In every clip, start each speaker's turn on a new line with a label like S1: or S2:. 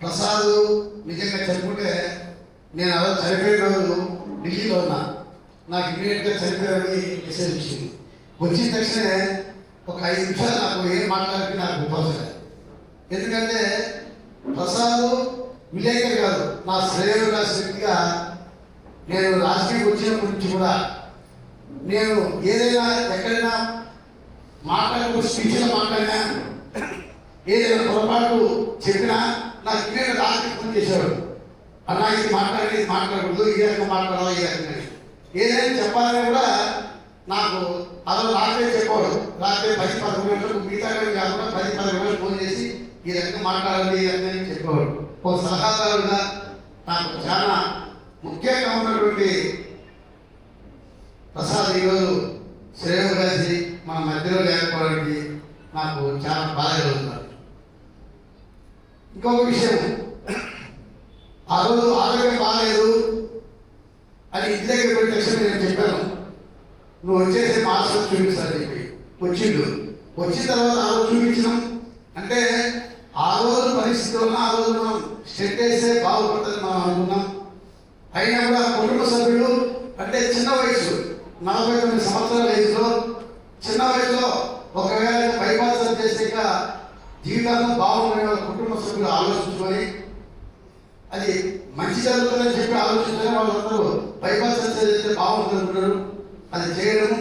S1: ప్రసాద్ నిజంగా చనిపోతే నేను అలా చనిపోయే రోజు ఢిల్లీలో ఉన్నా. నాకు ఇమీడియట్గా చనిపోయాడని మెసేజ్ వచ్చింది. వచ్చిన తక్షణమే ఒక ఐదు నిమిషాలు నాకు ఏం మాట్లాడితే నాకు ఉపయోగం ఎందుకంటే ప్రసాద్ విలేకరి కాదు నా శ్రేయుడు రాసిన నేను రాజకీయం వచ్చిన గురించి కూడా నేను ఏదైనా ఎక్కడైనా మాట్లాడినప్పుడు స్పీచ్లో మాట్లాడినా ఏదైనా పొరపాటు చెప్పినా నాకు ఇమీడియట్ రాత్రి ఫోన్ చేశాడు. అన్నా ఇది మాట్లాడేది ఇది మాట్లాడకూడదు ఈ రకంగా మాట్లాడాలి ఈ రకంగా ఏదైనా చెప్పాలని కూడా నాకు అసలు రాత్రే చెప్పాడు. రాత్రి పది పదకొండు గంటలకు మిగతా కాకుండా పది పదకొండు గంటలకు ఫోన్ చేసి ఈ రకంగా మాట్లాడాలి ఈ రకంగా అని చెప్పేవాడు ఒక సలహాదారుగా నాకు చాలా ముఖ్యంగా ఉన్నటువంటి ప్రసాద్ ఈరోజు శ్రేయ కలిసి మన మధ్యలో లేకపోవడానికి నాకు చాలా బాధ కలుగుతుంది ఇంకొక విషయం. ఆ రోజు ఆరోగ్యం బాగాలేదు అని ఇంటి దగ్గర పోయి తక్షణ నేను చెప్పాను. నువ్వు వచ్చేసి మా చూపిస్తాను చెప్పి. వచ్చిండు. వచ్చిన తర్వాత ఆ రోజు చూపించినాం. అంటే ఆ రోజు పరిస్థితి వల్ల ఆ రోజు మనం స్టెట్ వేస్తే బాగుపడుతుంది మనం అనుకున్నాం. అయినా కూడా కుటుంబ సభ్యులు అంటే చిన్న వయసు నలభై తొమ్మిది సంవత్సరాల వయసులో చిన్న వయసులో ఒకవేళ బైపాస్ చేసాక జీవితాంతం బాగుండే వాళ్ళ సభ్యులు ఆలోచించుకొని అది మంచి జరుగుతుందని చెప్పి ఆలోచించిన వాళ్ళందరూ బైపాస్ సర్జరీ బాగుంటుంది అనుకున్నారు అది చేయడం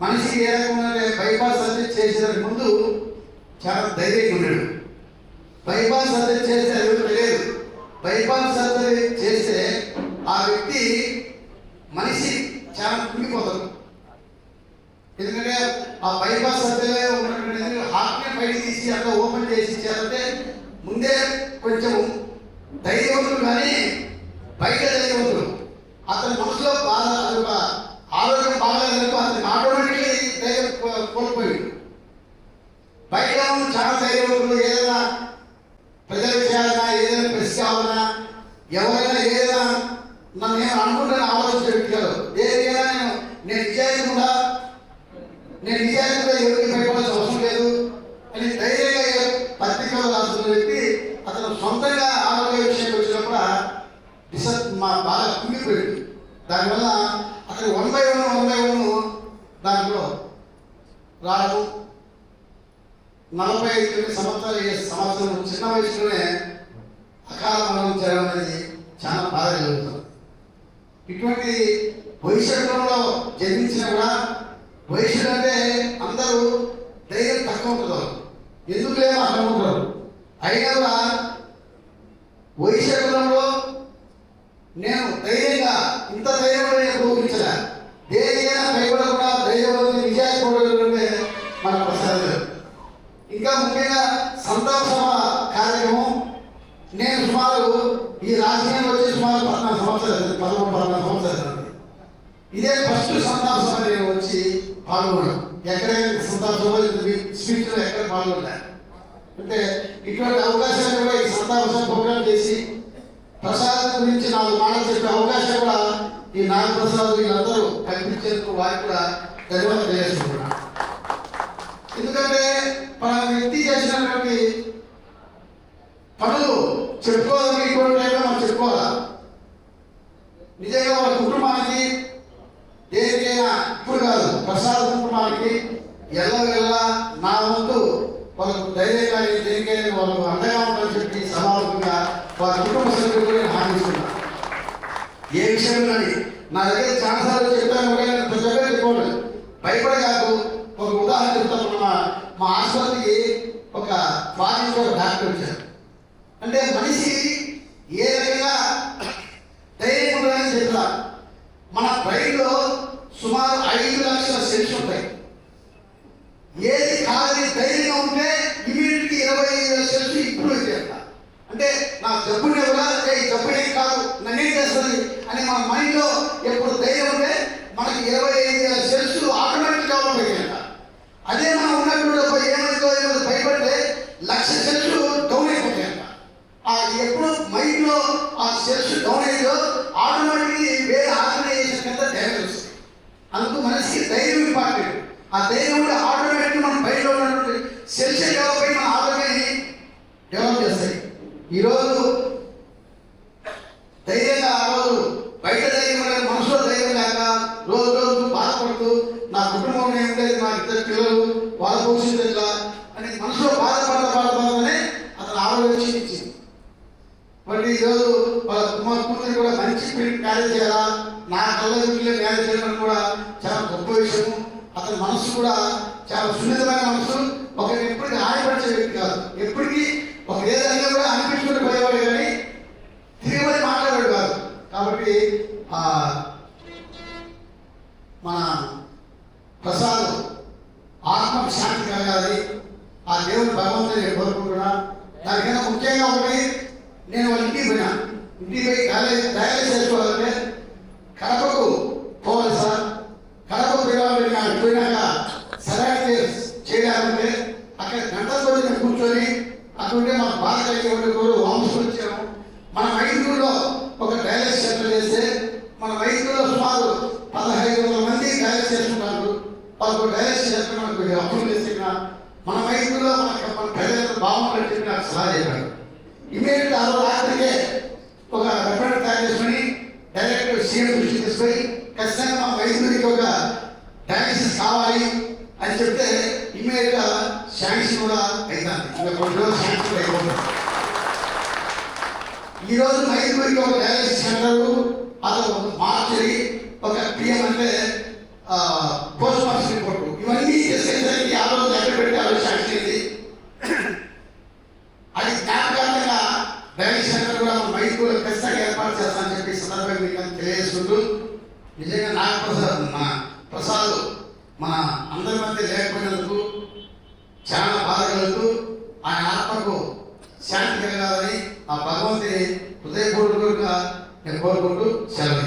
S1: మనిషికి ఏ రకంగా బైపాస్ సర్జరీ చేసేదానికి ముందు చాలా ధైర్యంగా ఉన్నాడు బైపాస్ సర్జరీ చేసే అది కూడా తెలియదు బైపాస్ సర్జరీ చేస్తే ఆ వ్యక్తి మనిషి చాలా కుంగిపోతాడు ఎందుకంటే ఆ బైపాస్ సర్జరీలో ఉన్నటువంటి హార్ట్ని బయటికి తీసి అట్లా ఓపెన్ చేసి ఇచ్చారంటే ముందే కొంచెం ధైర్యవంతుడు కానీ బయట ధైర్యవంతుడు అతని మనసులో బాధ అది ఒక ఆరోగ్యం బాగాలేదనుకో అతని ఆటోమేటిక్లీ ధైర్యం కో- కోల్పోయాడు బయట ఉన్న చాలా ధైర్యవంతుడు ఏదైనా ప్రజల విషయాలైనా ఏదైనా ప్రెస్ కావాలన్నా ఎవరైనా ఏదైనా నన్ను నేను అనుకుంటున్న ఆలోచన చెప్పారు ఏదైనా నేను నేను నిజాయితీగా నేను నిజాయితీగా ఎవరికి భయపడాల్సిన అవసరం లేదు అని ధైర్యంగా పత్రికలు రాస్తున్న వ్యక్తి అతను సొంతంగా ఆరోగ్య విషయం వచ్చినప్పుడు డిస మా బాగా కుంగిపోయింది. దానివల్ల అతను one by one one by one దాంట్లో రావడం నలభై ఐదు సంవత్సరాలు సంవత్సరం చిన్న వయసులోనే అకాల మరణం జరగడం అనేది చాలా బాధ కలుగుతుంది ఇటువంటి భవిష్యత్తులో జన్మించినా కూడా వయసులు అంటే అందరూ ధైర్యం తక్కువ ఉంటుంది? ఎందుకు లేదో అక్కడ ఉంటారు అయినా కూడా నేను ధైర్యంగా ఇంత ధైర్యంలో నేను ఊహించలే దేనికైనా భయపడకుండా ధైర్యవంతులు నిజాయితీ మన ఇంకా ముఖ్యంగా సంతాప సభ కార్యక్రమం. నేను సుమారు ఈ రాజకీయంలో వచ్చి సుమారు పద్నాలుగు సంవత్సరాలు పదమూడు పద్నాలుగు సంవత్సరాలు ఇదే ఫస్ట్ సంతాప సభ నేను వచ్చి పాల్గొన్నాను ఎక్కడైనా సంతాప సభ స్పీచ్లో ఎక్కడ పాల్గొన్నాను అంటే ఇటువంటి అవకాశాలు కూడా ఈ సంతాప సభ ప్రోగ్రాం చేసి ప్రసాదం గురించి నాలుగు మాటలు చెప్పే అవకాశం కూడా ఈ నాగప్రసాద్ వీళ్ళందరూ కల్పించేందుకు వారికి కూడా ధన్యవాదాలు తెలియజేసుకుంటున్నాను ఎందుకంటే మన వ్యక్తి చేసినటువంటి పనులు చెప్పుకోవాలని మనం చెప్పుకోవాలా? నిజంగా వాళ్ళ కుటుంబానికి దేనికైనా ఇప్పుడు కాదు ప్రసాద కుటుంబానికి ఎల్లవెల్ల నా వంతు వాళ్ళకు ధైర్యంగా దేనికైనా వాళ్ళకు అండగా ఉండాలని చెప్పి సమావేశంగా వాళ్ళ కుటుంబ సభ్యులు కూడా ఏ విషయం కానీ నా దగ్గర చాలాసార్లు చెప్పాను కూడా నేను ప్రతి ఒక్కరు మా హాస్పిటల్కి ఆసుపత్రికి ఒక ఫారిన్ ఒక డాక్టర్ వచ్చారు అంటే మనిషి ఏ రకంగా ధైర్యం చెప్తా మన బ్రెయిన్లో సుమారు ఐదు లక్షల సెల్స్ ఉంటాయి. ఏ అందుకు మనిషికి ధైర్యం ఇంపార్టెంట్ ఆ ధైర్యం కూడా ఆటోమేటిక్గా మనం బయట ఉన్నటువంటి సెల్స్ డెవలప్ అయి మన ఆరోగ్యాన్ని డెవలప్ చేస్తాయి. ఈరోజు ధైర్యంగా ఆ రోజు బయట ధైర్యం లేక మనసులో ధైర్యం లేక రోజు రోజు బాధపడుతూ నా కుటుంబం ఏమిటంటే నా ఇద్దరు పిల్లలు వాళ్ళ భవిష్యత్తు అని మనసులో బాధపడ బాధపడమని అతను ఆలోచించి మళ్ళీ ఈరోజు వాళ్ళ కుమార్ కూతురు కూడా మంచి పెళ్ళి మ్యారేజ్ చేయాలా? నా కళ్ళ పిల్లలు మ్యారేజ్ చేయడం కూడా చాలా గొప్ప విషయము. అతని మనసు కూడా చాలా సున్నితమైన మనసు ఒక ఎప్పటికీ ఆశపరిచే వ్యక్తి కాదు. ఎప్పటికీ ఒక ఏదైనా కూడా అనిపించుకుంటూ పోయేవాడు కానీ తిరిగి మాట్లాడాడు కాదు. కాబట్టి మన ప్రసాద్ ఆత్మకు శాంతి కలగాలి. ఆ దేవుని భగవంతుని నేను కోరుకుంటున్నా. దానికన్నా ముఖ్యంగా ఒకటి నేను వాళ్ళ ఇంటికి పోయినా ఇంటికి పోయి డయాలైజ్ డయాలైజ్ చేసుకోవాలంటే కడపకు పోవాలి సార్. కడప పోయాలని నాకు పోయినాక సరైన చేయాలంటే అక్కడ గంటల కొద్ది కూర్చొని అక్కడుంటే మా బాధ కలిగే కోరు వంశం వచ్చాము. మన మైసూరులో ఒక డయాలసిస్ సెంటర్ చేస్తే మన మైసూరులో సుమారు పదహైదు వందల మంది డయాలసిస్ చేసుకుంటారు వాళ్ళకు డయాలసిస్ సెంటర్ మనకు అప్రూవ్ చేసిన మన మైసూరులో మనకి మన ప్రజలకు బాగుంటుంది నాకు సలహా చెప్పాడు ఇమీడియట్ ఆ రాత్రికే ఒక రెఫరెంట్ తయారు చేసుకుని డైరెక్ట్ దృష్టి తీసుకొని ఖచ్చితంగా మా వైద్యుడికి ఒక డయాలసిస్ కావాలి అని చెప్తే ఇమీడియట్గా శాంక్షన్ కూడా అవుతుంది ఇంకా కొన్ని రోజులు శాంక్షన్ అయిపోతుంది. ఈ రోజు మైసూరుకి ఒక డయాలసిస్ సెంటర్ అతను మార్చి ఒక పిఎం అంటే పోస్ట్ మార్టం రిపోర్ట్. ఇవన్నీ చేసేసరికి ఆ రోజు ఎక్కడ పెట్టి ఆ రోజు శాంక్షన్ అయింది అది జ్ఞాపకార్థంగా డయాలసిస్ సెంటర్ కూడా మన మైసూరులో ఖచ్చితంగా ఏర్పాటు చేస్తానని చెప్పి ఈ సందర్భంగా మీకు అందరికీ తెలియజేసుకుంటూ నిజంగా నాగప్రసాద్ మన ప్రసాద్ మన అందరి మధ్య లేకపోయినందుకు చాలా బాధ కలుగుతూ ఆయన ఆత్మకు శాంతి కలగాలని ఆ భగవంతుని హృదయపూర్వకంగా నేను కోరుకుంటూ సెలవు